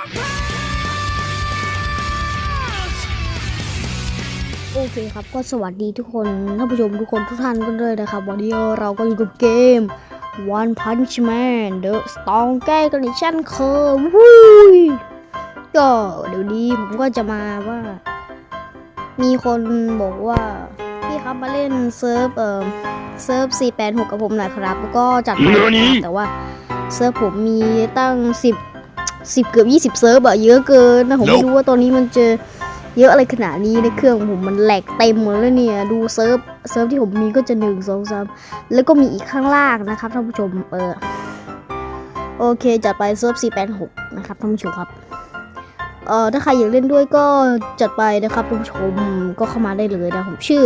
โอเคครับก็สวัสดีทุกคนท่านผู้ชมทุกคนทุกท่านกันเลยนะครับ วันนี้เราก็อยู่กับเกม One Punch Man The Strong แก้กันอีกเช่นเคยวุ้ยก็เดี๋ยวนี้ผมก็จะมาว่า มีคนบอกว่า พี่ครับมาเล่นเซิร์ฟเอ่อเซิร์ฟ486 กับผมหน่อยครับแล้วก็จัดไปนะครับแต่ว่าเซิร์ฟผมมีตั้ง 10 10เกือบ20เซิร์ฟอะเยอะเกินนะผมไม่รู้ว่าตอนนี้มันจะเยอะอะไรขนาดนี้ในเครื่องผมมันแหลกเต็มหมดแล้วเนี่ยดูเซิร์ฟเซิร์ฟที่ผมมีก็จะหนึ่งสองสามแล้วก็มีอีกข้างล่างนะครับท่านผู้ชมเออโอเคจัดไปเซิร์ฟ486นะครับท่านผู้ชมครับเออถ้าใครอยากเล่นด้วยก็จัดไปนะครับท่านผู้ชมก็เข้ามาได้เลยนะผมชื่อ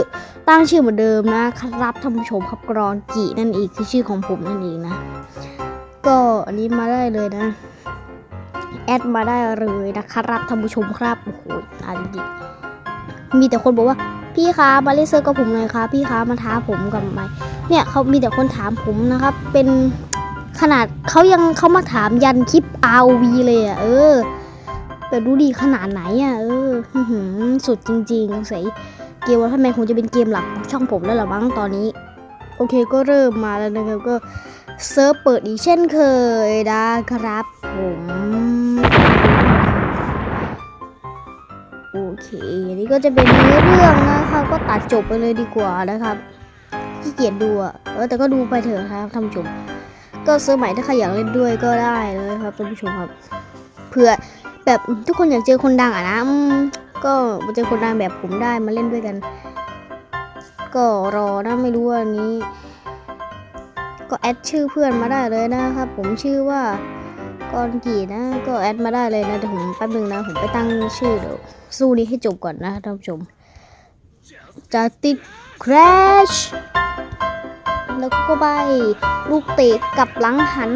ตั้งชื่อเหมือนเดิมนะครับท่านผู้ชมครับกรอนกีนั่นเองคือชื่อของผมนั่นเองนะ ก็อันนี้มาได้เลยนะ แอดมาได้เลยนะครับท่านผู้ชมครับโอ้โหอ่านดีมีแต่คนบอกว่าพี่คะมาเล่นเซิร์ฟกับผมหน่อยครับพี่คะมาท้าผมกับไหมเนี่ยเขามีแต่คนถามผมนะครับ เป็นขนาดเขายังเขามาถามยันคลิป RV เลยอะเออแต่ดูดีขนาดไหนอะเออสุดจริงๆใส่เกมว่าทำไมคงจะเป็นเกมหลักช่องผมแล้วหรอมั้งตอนนี้ โอเคก็เริ่มมาแล้วนะครับก็ เซิร์ฟเปิดอีกเช่นเคยนะครับผมโอเคอันนี้ก็จะเป็นเนื้อเรื่องนะครับ ก็ตัดจบไปเลยดีกว่านะครับขี้เกียจดูอะเออแต่ก็ดูไปเถอะครับท่านผู้ชม ก็เซิร์ฟใหม่ถ้าใครอยากเล่นด้วยก็ได้เลยครับท่านผู้ชมครับเผื่อแบบทุกคนอยากเจอคนดังอะนะก็มาเจอคนดังแบบผมได้มาเล่นด้วยกัน ก็รอนะไม่รู้ว่าอันนี้ ก็แอดชื่อเพื่อนมาได้เลยนะครับ ผมชื่อว่ากอนกี่นะ ก็แอดมาได้เลยนะเดี๋ยวผมแป๊บนึงนะ ผมไปตั้งชื่อเดี๋ยวสู้นี้ให้จบก่อนนะท่านผู้ชมจะติด crash แล้วก็ไปลูกเตะกับหลังหัน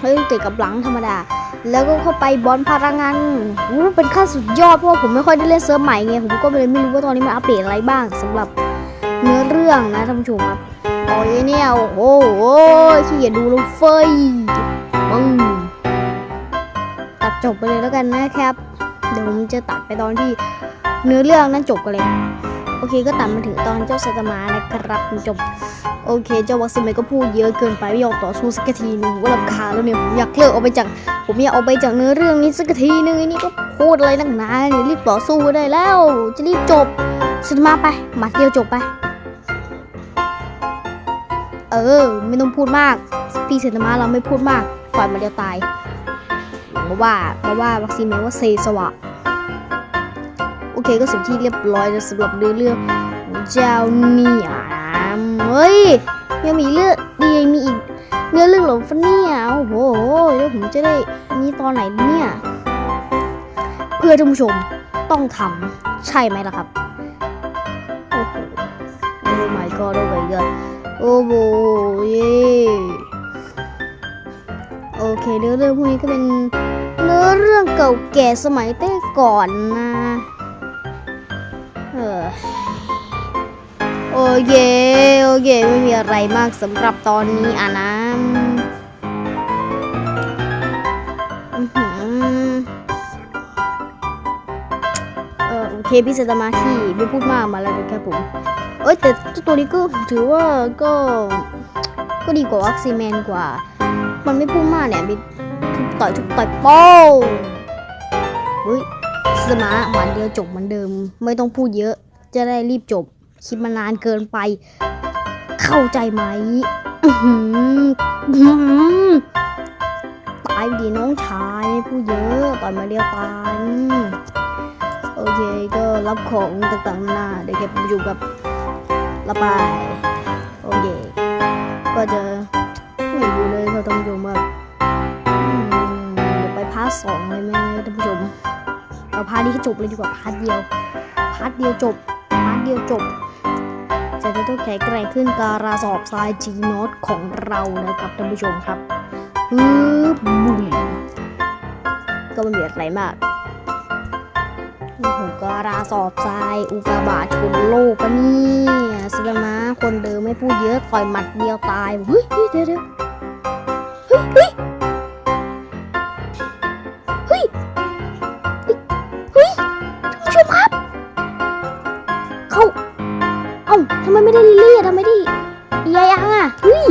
เฮ้ยลูกเตะกับหลังธรรมดา แล้วก็เข้าไปบอลพลังงานอู้เป็นขั้นสุดยอดเพราะว่าผมไม่ค่อยได้เล่นเซิร์ฟใหม่ไงผมก็เลยไม่รู้ว่าตอนนี้มันอัปเดตอะไรบ้างสำหรับเนื้อเรื่องนะท่านผู้ชมครับ โอ้ยเนี่ย โอ้โหขี้เกียจดูลงเฟมึงตัดจบไปเลยแล้วกันนะครับ เดี๋ยวผมจะตัดไปตอนที่เนื้อเรื่องนั้นจบกันเลย โอเคก็ตัดมาถึงตอนเจ้าสัตมานะครับคุณผู้ชมโอเค เจ้าวัคซีนก็พูดเยอะเกินไปไม่ยอมต่อสู้สักทีหนึ่งผมก็รำคาแล้วเนี่ยผมอยากเลิกออกไปจาก ผมอยากออกไปจากเนื้อเรื่องนี้สักทีหนึ่งนี่ก็พูดอะไรนักหนาเนี่ยรีบต่อสู้ได้แล้ว จะรีบจบสัตมาไปหมัดเดียวจบไป เออ ไม่ต้องพูดมาก พี่เซนตมาเราไม่พูดมากปล่อยมันเดียวตายมาว่ามาว่าวัคซีนแม้ว่าเซสวะโอเคก็เสร็จที่เรียบร้อยแล้วสำหรับเรื่องเรื่องเจ้าเนี่ยเฮ้ยยังมีเรื่องดียังมีอีกเนื้อเรื่องหรอฟะเนี่ยโอ้โหแล้วผมจะได้นี่ตอนไหนเนี่ย เพื่อท่านผู้ชมต้องทำใช่ไหมล่ะครับ เรื่องพวกนี้ก็เป็นเนื้อเรื่องเก่าแก่สมัยแต่ก่อนนะเออโอเคโอเคไม่มีอะไรมากสำหรับตอนนี้อะนะอื้อหือเออโอเคพี่เซตมาที่ไม่พูดมากมาแล้วนะครับผมเอ้ยแต่ตัวนี้ก็ถือว่าก็ก็ดีกว่าวัคซีแมนกว่า มันไม่พุ่งมากเนี่ย ทุบต่อยทุบต่อยโป้งเฮ้ยสมาร์ทวันเดียวจบเหมือนเดิม ไม่ต้องพูดเยอะ จะได้รีบจบคลิปมานานเกินไป เข้าใจไหมตายดีน้องชายพูดเยอะต่อยมาเดียวตายโอเคก็รับของต่างๆนาเดี๋ยวเก็บอยู่กับละไปโอเคก็จะไม่รู้เลยเขาต้องชมว่าอื ร์ทสองเลยไหมท่านผู้ชมเอาพาร์ทนี้ให้จบเลยดีกว่าพาร์ทเดียวพาร์ทเดียวจบพาร์ทเดียวจบจะได้ต้องแข็งแกร่งขึ้นการาสอบทรายจีโนตของเรานะครับท่านผู้ชมครับฮึบบุ้มก็ไม่มีอะไรมากผมก็ราสอบทรายอุกาบาตชนโลกปะเนี่ยสดมาคนเดิมไม่พูดเยอะต่อยหมัดเดียวตายเฮ้ยเดี๋ยวเดี๋ยวเฮ้ยเฮ้ยเฮ้ย ทำไมไม่ได้ลิลี่อะทำไมได้ยายังอะอุ้ย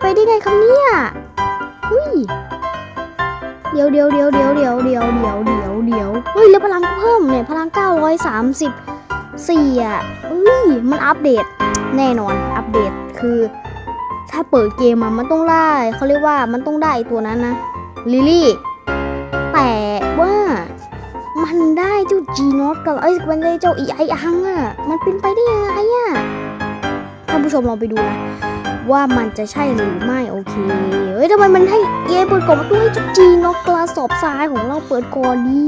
ไปได้ไงครับเนี่ยอุ้ยเดี๋ยวเดี๋ยวเดี๋ยวเดี๋ยวเดี๋ยวเดี๋ยวเดี๋ยวเดี๋ยวเดี๋ยวเฮ้ยแล้วพลังเพิ่มเนี่ยพลัง 934อะอุ้ยมันอัปเดตแน่นอนอัปเดตคือ ถ้าเปิดเกมมันต้องได้เขาเรียกว่ามันต้องได้ตัวนั้นนะลิลลี่แต่ว่า มันได้เจ้าจีนอตกับเอ้ยมันได้เจ้าอีไออังอะมันเป็นไปได้ยังไงอะท่านผู้ชมลองไปดูนะ ว่ามันจะใช่หรือไม่โอเค เฮ้ยทำไมมันให้เอเปิดก่อนมาด้วยจุจีนอกกระสอบทรายของเราเปิดก่อนดี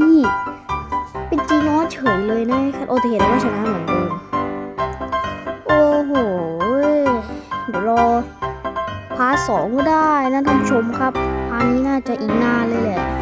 เป็นจีนอเฉยเลยนะโอเคเห็นวว่าชนะเหมือนเดิมโอ้โหเดี๋ยวรอพาร์ทสองก็ได้นะท่านผู้ชมครับพาร์ทนี้น่าจะอีกนานเลยแหละ